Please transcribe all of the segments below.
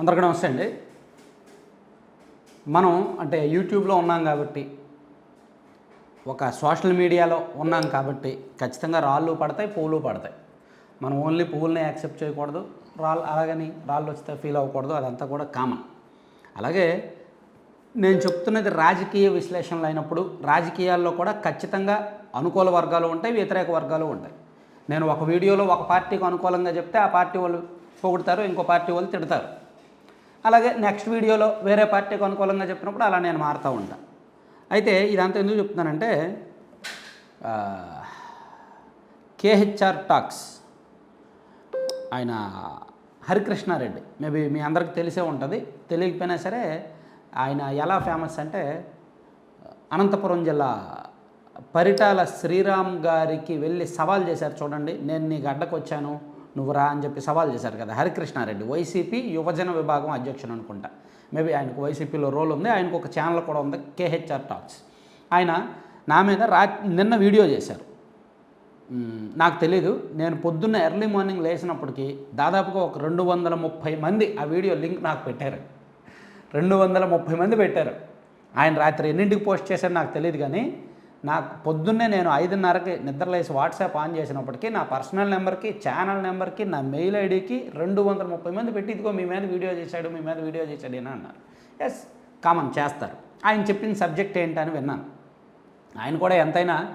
అందరికీ నమస్తే అండి. మనం అంటే యూట్యూబ్లో ఉన్నాం కాబట్టి ఒక సోషల్ మీడియాలో ఉన్నాం కాబట్టి ఖచ్చితంగా రాళ్ళు పడతాయి పూలు పడతాయి. మనం ఓన్లీ పువ్వుల్ని యాక్సెప్ట్ చేయకూడదు. రాళ్ళు అలాగని రాళ్ళు వస్తే ఫీల్ అవ్వకూడదు అదంతా కూడా కామన్. అలాగే నేను చెప్తున్నది రాజకీయ విశ్లేషణలు అయినప్పుడు రాజకీయాల్లో కూడా ఖచ్చితంగా అనుకూల వర్గాలు ఉంటాయి వ్యతిరేక వర్గాలు ఉంటాయి. నేను ఒక వీడియోలో ఒక పార్టీకి అనుకూలంగా చెప్తే ఆ పార్టీ వాళ్ళు పొగుడతారు ఇంకో పార్టీ వాళ్ళు తిడతారు. అలాగే నెక్స్ట్ వీడియోలో వేరే పార్టీకి అనుకూలంగా చెప్పినప్పుడు అలా నేను మారుతూ ఉంటాను అయితే ఇదంతా ఎందుకు చెప్తున్నానంటే కేహెచ్ఆర్ టాక్స్ ఆయన హరికృష్ణారెడ్డి మేబీ మీ అందరికి తెలిసే ఉంటుంది. తెలియకపోయినా సరే ఆయన ఎలా ఫేమస్ అంటే అనంతపురం జిల్లా పరిటాల శ్రీరామ్ గారికి వెళ్ళి సవాల్ చేశారు చూడండి. నేను నీ గడ్డకు వచ్చాను నువ్వు రా అని చెప్పి సవాల్ చేశారు కదా హరికృష్ణారెడ్డి. వైసీపీ యువజన విభాగం అధ్యక్షుడు అనుకుంటా. మేబీ ఆయనకు వైసీపీలో రోల్ ఉంది. ఆయనకు ఒక ఛానల్ కూడా ఉంది కేహెచ్ఆర్ టాక్స్ ఆయన నా మీద రా నిన్న వీడియో చేశారు. నాకు తెలీదు. నేను పొద్దున్న ఎర్లీ మార్నింగ్ లేచినప్పటికీ దాదాపుగా ఒక రెండు వందల ముప్పై మంది ఆ వీడియో లింక్ నాకు పెట్టారు. రెండు వందల ముప్పై మంది పెట్టారు. ఆయన రాత్రి ఎన్నింటికి పోస్ట్ చేశారో నాకు తెలియదు కానీ నాకు పొద్దున్నే నేను ఐదున్నరకి నిద్రలేసి వాట్సాప్ ఆన్ చేసినప్పటికీ నా పర్సనల్ నెంబర్కి ఛానల్ నెంబర్కి నా మెయిల్ ఐడికి రెండు వందల ముప్పై మంది పెట్టి ఇదిగో మీ మీద వీడియో చేశాడు మీ మీద వీడియో చేశాడు అని అన్నారు. ఎస్ కామన్ చేస్తారు. ఆయన చెప్పిన సబ్జెక్ట్ ఏంటని విన్నాను. ఆయన కూడా ఎంతైనా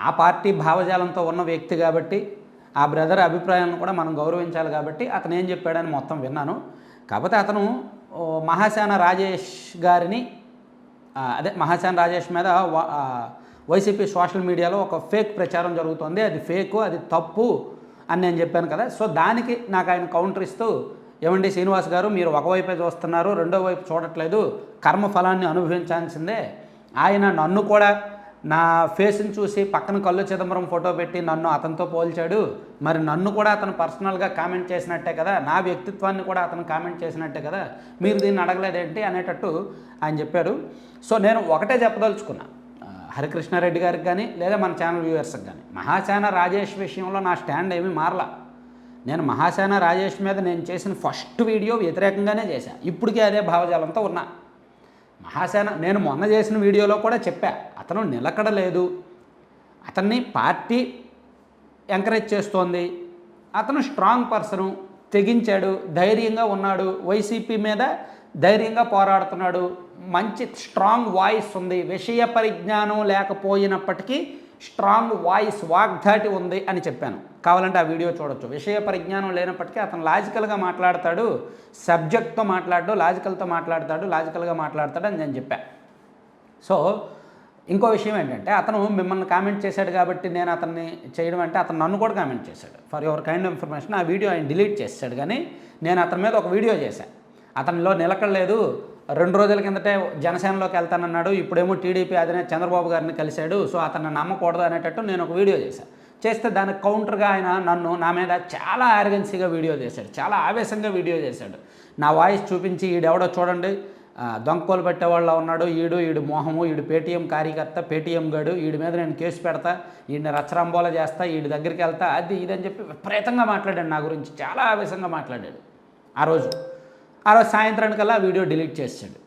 ఆ పార్టీ భావజాలంతో ఉన్న వ్యక్తి కాబట్టి ఆ బ్రదర్ అభిప్రాయాలను కూడా మనం గౌరవించాలి కాబట్టి అతను ఏం చెప్పాడని మొత్తం విన్నాను. కాకపోతే అతను మహాశాన మహాసేన రాజేష్ గారిని అదే మహాసేన రాజేష్ మీద వా- వైసీపీ సోషల్ మీడియాలో ఒక ఫేక్ ప్రచారం జరుగుతుంది. అది ఫేక్ అది తప్పు అని నేను చెప్పాను కదా. సో దానికి నాకు ఆయన కౌంటర్ ఇస్తూ ఏమండి శ్రీనివాస్ గారు మీరు ఒకవైపే చూస్తున్నారు రెండో వైపు చూడట్లేదు కర్మ ఫలాన్ని అనుభవించాల్సిందే. ఆయన నన్ను కూడా నా ఫేస్ని చూసి పక్కన కళ్ళు చిదంబరం ఫోటో పెట్టి నన్ను అతనితో పోల్చాడు. మరి నన్ను కూడా అతను పర్సనల్గా కామెంట్ చేసినట్టే కదా. నా వ్యక్తిత్వాన్ని కూడా అతను కామెంట్ చేసినట్టే కదా. మీరు దీన్ని అడగలేదేంటి? అనేటట్టు ఆయన చెప్పారు సో నేను ఒకటే చెప్పదలుచుకున్నా. హరికృష్ణారెడ్డి గారికి కానీ లేదా మన ఛానల్ వ్యూవర్స్కి కానీ. మహాసేన రాజేష్ విషయంలో నా స్టాండ్ ఏమీ మారలా. నేను మహాసేన రాజేష్ మీద నేను చేసిన ఫస్ట్ వీడియో వ్యతిరేకంగానే చేశాను ఇప్పటికీ అదే భావజాలంతో ఉన్నా. మహాసేన నేను మొన్న చేసిన వీడియోలో కూడా చెప్పా అతను నిలకడలేదు అతన్ని పార్టీ ఎంకరేజ్ చేస్తోంది. అతను స్ట్రాంగ్ పర్సను తెగించాడు ధైర్యంగా ఉన్నాడు. వైసీపీ మీద ధైర్యంగా పోరాడుతున్నాడు. మంచి స్ట్రాంగ్ వాయిస్ ఉంది. విషయ పరిజ్ఞానం లేకపోయినప్పటికీ స్ట్రాంగ్ వాయిస్ వాగ్ధాటి ఉంది అని చెప్పాను. కావాలంటే ఆ వీడియో చూడొచ్చు. విషయ పరిజ్ఞానం లేనప్పటికీ అతను లాజికల్గా మాట్లాడతాడు. సబ్జెక్ట్తో మాట్లాడు లాజికల్తో మాట్లాడతాడు లాజికల్గా మాట్లాడతాడు అని నేను చెప్పాను సో ఇంకో విషయం ఏంటంటే అతను మిమ్మల్ని కామెంట్ చేశాడు కాబట్టి నేను అతన్ని చేయడం అంటే అతను నన్ను కూడా కామెంట్ చేశాడు. ఫర్ యువర్ కైండ్ ఇన్ఫర్మేషన్ ఆ వీడియో ఆయన డిలీట్ చేశాడు కానీ నేను అతని మీద ఒక వీడియో చేశాను అతనిలో నిలకడలేదు. రెండు రోజుల కిందటే జనసేనలోకి వెళ్తానన్నాడు. ఇప్పుడేమో టీడీపీ అధినేత చంద్రబాబు గారిని కలిశాడు. సో అతన్ని నమ్మకూడదు అనేటట్టు నేను ఒక వీడియో చేశాను చేస్తే దానికి కౌంటర్గా ఆయన నన్ను నా మీద చాలా ఆరగెన్సీగా వీడియో చేశాడు. చాలా ఆవేశంగా వీడియో చేశాడు. నా వాయిస్ చూపించి ఈడెవడో చూడండి. దొంగకోలు పెట్టేవాళ్ళ ఉన్నాడు. ఈడు ఈడు మోహము ఈడు పేటీఎం కార్యకర్త పేటీఎం గడు. వీడి మీద నేను కేసు పెడతా. ఈడిని రచ్చరంబోల చేస్తా. ఈడి దగ్గరికి వెళ్తా. అది ఇదని చెప్పి విపరీతంగా మాట్లాడాడు నా గురించి. చాలా ఆవేశంగా మాట్లాడాడు. ఆ రోజు. ఆ రోజు సాయంత్రానికల్లా ఆ వీడియో డిలీట్ చేసాడు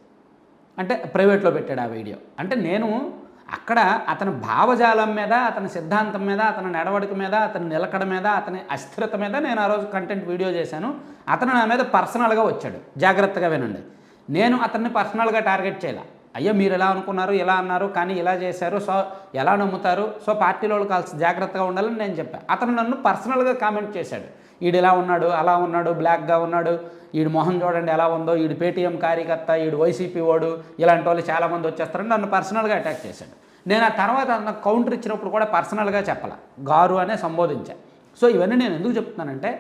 అంటే ప్రైవేట్లో పెట్టాడు ఆ వీడియో. అంటే నేను అక్కడ అతని భావజాలం మీద అతని సిద్ధాంతం మీద అతని నడవడిక మీద అతని నిలకడ మీద అతని అస్థిరత మీద నేను ఆ రోజు కంటెంట్ వీడియో చేశాను. అతను నా మీద పర్సనల్గా వచ్చాడు. జాగ్రత్తగా వినండి. నేను అతన్ని పర్సనల్గా టార్గెట్ చేయాల. అయ్యో మీరు ఎలా అనుకున్నారు ఇలా అన్నారు కానీ ఇలా చేశారు సో ఎలా నమ్ముతారు? సో పార్టీలో వాళ్ళు కాల్సి జాగ్రత్తగా ఉండాలని నేను చెప్పాను అతను నన్ను పర్సనల్గా కామెంట్ చేశాడు. వీడు ఇలా ఉన్నాడు అలా ఉన్నాడు బ్లాక్గా ఉన్నాడు వీడు మొహం చూడండి ఎలా ఉందో వీడు పేటీఎం కార్యకర్త వీడు వైసీపీ వాడు ఇలాంటి వాళ్ళు చాలామంది వచ్చేస్తారని నన్ను పర్సనల్గా అటాక్ చేశాడు. నేను ఆ తర్వాత నాకు కౌంటర్ ఇచ్చినప్పుడు కూడా పర్సనల్గా చెప్పాల గారు అనే సంబోధించా. సో ఇవన్నీ నేను ఎందుకు చెప్తున్నానంటే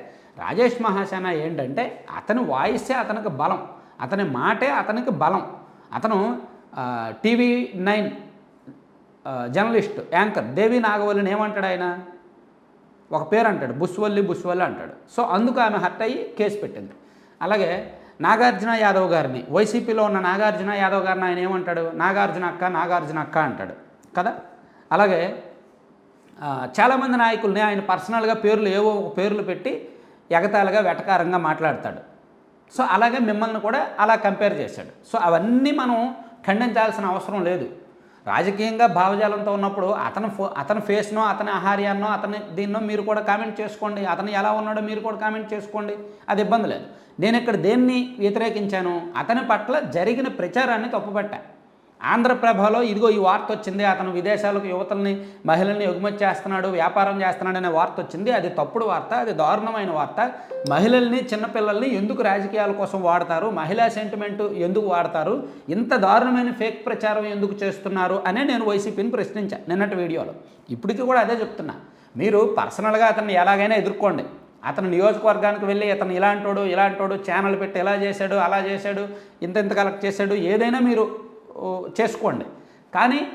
రాజేష్ మహాసేన ఏంటంటే అతని వాయిసే అతనికి బలం అతని మాటే అతనికి బలం. అతను TV nine journalist anchor Devi నాగవల్లిని ఏమంటాడు ఆయన? ఒక పేరు అంటాడు బుస్వల్లి బుస్వల్లి అంటాడు. సో అందుకు ఆమె హర్ట్ అయ్యి కేసు పెట్టింది. అలాగే నాగార్జున యాదవ్ గారిని వైసీపీలో ఉన్న నాగార్జున యాదవ్ గారిని ఆయన ఏమంటాడు? నాగార్జున అక్క నాగార్జున అక్క అంటాడు. కదా? అలాగే చాలామంది నాయకుల్ని ఆయన పర్సనల్గా పేర్లు ఏవో ఒక పేర్లు పెట్టి ఎగతాళిగా వెటకారంగా మాట్లాడతాడు. సో అలాగే మిమ్మల్ని కూడా అలా కంపేర్ చేశాడు. సో అవన్నీ మనం ఖండించాల్సిన అవసరం లేదు. రాజకీయంగా భావజాలంతో ఉన్నప్పుడు అతను ఫో అతని ఫేస్నో అతని ఆహార్యాన్నో అతని దీన్నో మీరు కూడా కామెంట్ చేసుకోండి. అతను ఎలా ఉన్నాడో మీరు కూడా కామెంట్ చేసుకోండి. అది ఇబ్బంది లేదు. నేను ఇక్కడ దేన్ని వ్యతిరేకించాను? అతని పట్ల జరిగిన ప్రచారాన్ని తప్పుపట్టా. ఆంధ్రప్రభలో ఇదిగో ఈ వార్త వచ్చింది అతను విదేశాలకు యువతల్ని మహిళల్ని ఎగుమతి చేస్తున్నాడు వ్యాపారం చేస్తున్నాడు అనే వార్త వచ్చింది అది తప్పుడు వార్త అది దారుణమైన వార్త. మహిళల్ని చిన్నపిల్లల్ని ఎందుకు రాజకీయాల కోసం వాడతారు? మహిళా సెంటిమెంట్ ఎందుకు వాడతారు? ఇంత దారుణమైన ఫేక్ ప్రచారం ఎందుకు చేస్తున్నారు? అనే నేను వైసీపీని ప్రశ్నించాను నిన్నటి వీడియోలో. ఇప్పటికీ కూడా అదే చెప్తున్నా. మీరు పర్సనల్గా అతన్ని ఎలాగైనా ఎదుర్కోండి. అతను నియోజకవర్గానికి వెళ్ళి అతను ఇలాంటోడు ఇలాంటోడు ఛానల్ పెట్టి ఎలా చేశాడు అలా చేశాడు ఇంత ఇంత కలెక్ట్ చేశాడు ఏదైనా మీరు చేసుకోండి. కానీ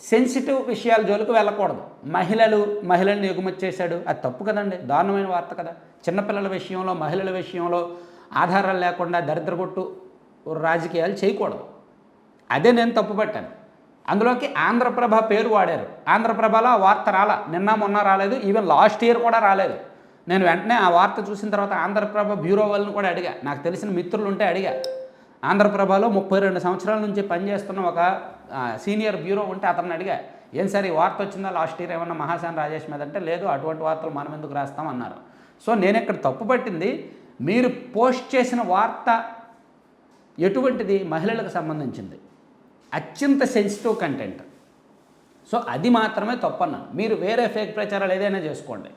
సెన్సిటివ్ విషయాల జోలికి వెళ్ళకూడదు. మహిళలు మహిళల్ని ఎగుమతి చేశాడు అది తప్పు కదండి. దారుణమైన వార్త కదా. చిన్నపిల్లల విషయంలో మహిళల విషయంలో ఆధారాలు లేకుండా దరిద్రగొట్టు రాజకీయాలు చేయకూడదు. అదే నేను తప్పు పెట్టాను. అందులోకి ఆంధ్రప్రభ పేరు వాడారు. ఆంధ్రప్రభలో ఆ వార్త రాలా. నిన్న మొన్న రాలేదు. ఈవెన్ లాస్ట్ ఇయర్ కూడా రాలేదు. నేను వెంటనే ఆ వార్త చూసిన తర్వాత ఆంధ్రప్రభ బ్యూరో వాళ్ళని కూడా అడిగా. నాకు తెలిసిన మిత్రులు ఉంటే అడిగా. ఆంధ్రప్రభలో ముప్పై రెండు సంవత్సరాల నుంచి పనిచేస్తున్న ఒక సీనియర్ బ్యూరో ఉంటే అతన్ని అడిగా ఏం సార్ ఈ వార్త వచ్చిందా? లాస్ట్ ఇయర్ ఏమన్నా మహాశాన్ రాజేష్ మీద? అంటే లేదు అటువంటి వార్తలు మనం ఎందుకు రాస్తాం? అన్నారు. సో నేను ఇక్కడ తప్పు పట్టింది మీరు పోస్ట్ చేసిన వార్త ఎటువంటిది? మహిళలకు సంబంధించింది. అత్యంత సెన్సిటివ్ కంటెంట్. సో అది మాత్రమే తప్పన్నాను. మీరు వేరే ఫేక్ ప్రచారాలు ఏదైనా చేసుకోండి.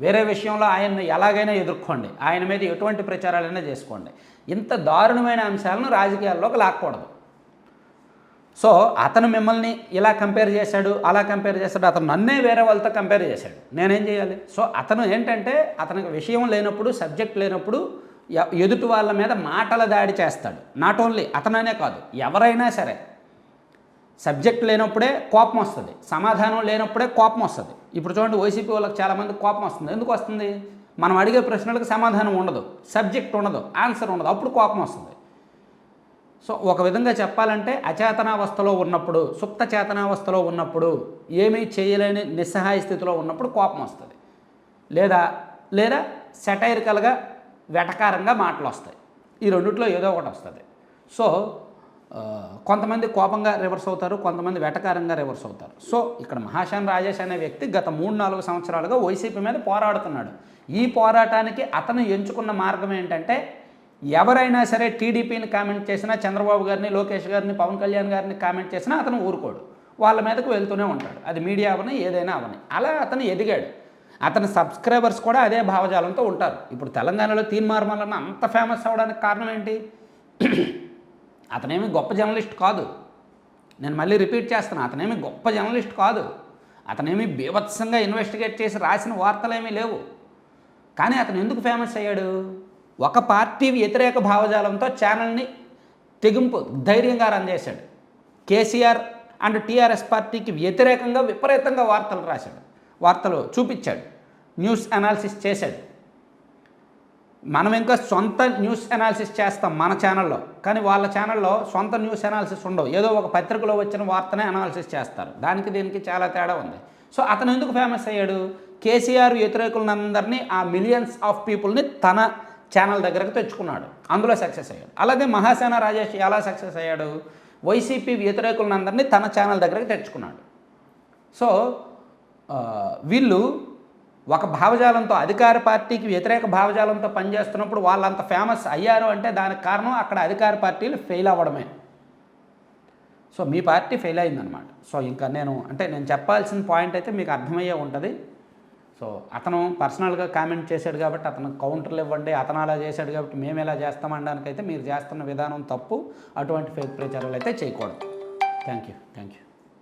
వేరే విషయంలో ఆయన్ని ఎలాగైనా ఎదుర్కోండి. ఆయన మీద ఎటువంటి ప్రచారాలైనా చేసుకోండి. ఇంత దారుణమైన అంశాలను రాజకీయాల్లోకి లాక్కూడదు. సో అతను మిమ్మల్ని ఇలా కంపేర్ చేశాడు అలా కంపేర్ చేశాడు అతను నన్నే వేరే వాళ్ళతో కంపేర్ చేశాడు. నేనేం చేయాలి? సో అతను ఏంటంటే అతనికి విషయం లేనప్పుడు సబ్జెక్ట్ లేనప్పుడు ఎ- ఎదుటి వాళ్ళ మీద మాటల దాడి చేస్తాడు. నాట్ ఓన్లీ అతననే కాదు ఎవరైనా సరే. సబ్జెక్ట్ లేనప్పుడే కోపం వస్తుంది. సమాధానం లేనప్పుడే కోపం వస్తుంది. ఇప్పుడు చూడండి వైసీపీ వాళ్ళకి చాలామంది కోపం వస్తుంది. ఎందుకు వస్తుంది? మనం అడిగే ప్రశ్నలకు సమాధానం ఉండదు. సబ్జెక్ట్ ఉండదు. ఆన్సర్ ఉండదు. అప్పుడు కోపం వస్తుంది. సో ఒక విధంగా చెప్పాలంటే అచేతనావస్థలో ఉన్నప్పుడు సుప్త చేతనావస్థలో ఉన్నప్పుడు ఏమీ చేయలేని నిస్సహాయ స్థితిలో ఉన్నప్పుడు కోపం వస్తుంది. లేదా లేదా సెటైరికల్గా వెటకారంగా మాటలు వస్తాయి. ఈ రెండిట్లో ఏదో ఒకటి వస్తుంది. సో కొంతమంది కోపంగా రివర్స్ అవుతారు కొంతమంది వెటకారంగా రివర్స్ అవుతారు. సో ఇక్కడ మహాశాన్ రాజేష్ అనే వ్యక్తి గత మూడు నాలుగు సంవత్సరాలుగా వైసీపీ మీద పోరాడుతున్నాడు. ఈ పోరాటానికి అతను ఎంచుకున్న మార్గం ఏంటంటే ఎవరైనా సరే టీడీపీని కామెంట్ చేసినా చంద్రబాబు గారిని లోకేష్ గారిని పవన్ కళ్యాణ్ గారిని కామెంట్ చేసినా అతను ఊరుకోడు. వాళ్ళ మీదకు వెళ్తూనే ఉంటాడు. అది మీడియా అవని ఏదైనా అవని. అలా అతను ఎదిగాడు. అతని సబ్స్క్రైబర్స్ కూడా అదే భావజాలంతో ఉంటారు. ఇప్పుడు తెలంగాణలో తీన్ మార్మలన్న అంత ఫేమస్ అవ్వడానికి కారణం ఏంటి? అతనేమి గొప్ప జర్నలిస్ట్ కాదు. నేను మళ్ళీ రిపీట్ చేస్తాను అతనేమి గొప్ప జర్నలిస్ట్ కాదు. అతనేమి బీభత్సంగా ఇన్వెస్టిగేట్ చేసి రాసిన వార్తలేమీ లేవు. కానీ అతను ఎందుకు ఫేమస్ అయ్యాడు? ఒక పార్టీ వ్యతిరేక భావజాలంతో ఛానల్ని తెగింపు ధైర్యంగా రన్ చేశాడు. కేసీఆర్ అండ్ టీఆర్ఎస్ పార్టీకి వ్యతిరేకంగా విపరీతంగా వార్తలు రాశాడు వార్తలు చూపించాడు న్యూస్ అనాలిసిస్ చేశాడు. మనం ఇంకా సొంత న్యూస్ అనాలిసిస్ చేస్తాం మన ఛానల్లో కానీ వాళ్ళ ఛానల్లో సొంత న్యూస్ అనాలిసిస్ ఉండవు. ఏదో ఒక పత్రికలో వచ్చిన వార్తనే అనాలిసిస్ చేస్తారు. దానికి దీనికి చాలా తేడా ఉంది. సో అతను ఎందుకు ఫేమస్ అయ్యాడు? కేసీఆర్ వ్యతిరేకులందరినీ ఆ మిలియన్స్ ఆఫ్ పీపుల్ని తన ఛానల్ దగ్గరకు తెచ్చుకున్నాడు. అందులో సక్సెస్ అయ్యాడు. అలాగే మహాసేన రాజేష్ ఎలా సక్సెస్ అయ్యాడు? వైసీపీ వ్యతిరేకులందరినీ తన ఛానల్ దగ్గరకు తెచ్చుకున్నాడు. సో వీళ్ళు ఒక భావజాలంతో అధికార పార్టీకి వ్యతిరేక భావజాలంతో పనిచేస్తున్నప్పుడు వాళ్ళంత ఫేమస్ అయ్యారు అంటే దానికి కారణం అక్కడ అధికార పార్టీలు ఫెయిల్ అవ్వడమే. సో మీ పార్టీ ఫెయిల్ అయిందనమాట సో ఇంకా నేను అంటే నేను చెప్పాల్సిన పాయింట్ అయితే మీకు అర్థమయ్యే ఉంటుంది. సో అతను పర్సనల్గా కామెంట్ చేశాడు కాబట్టి అతను కౌంటర్లు ఇవ్వండి అతను అలా చేశాడు కాబట్టి మేము ఎలా చేస్తామనడానికైతే మీరు చేస్తున్న విధానం తప్పు. అటువంటి ఫేక్ ప్రచారాలు అయితే చేయకూడదు. Thank you thank you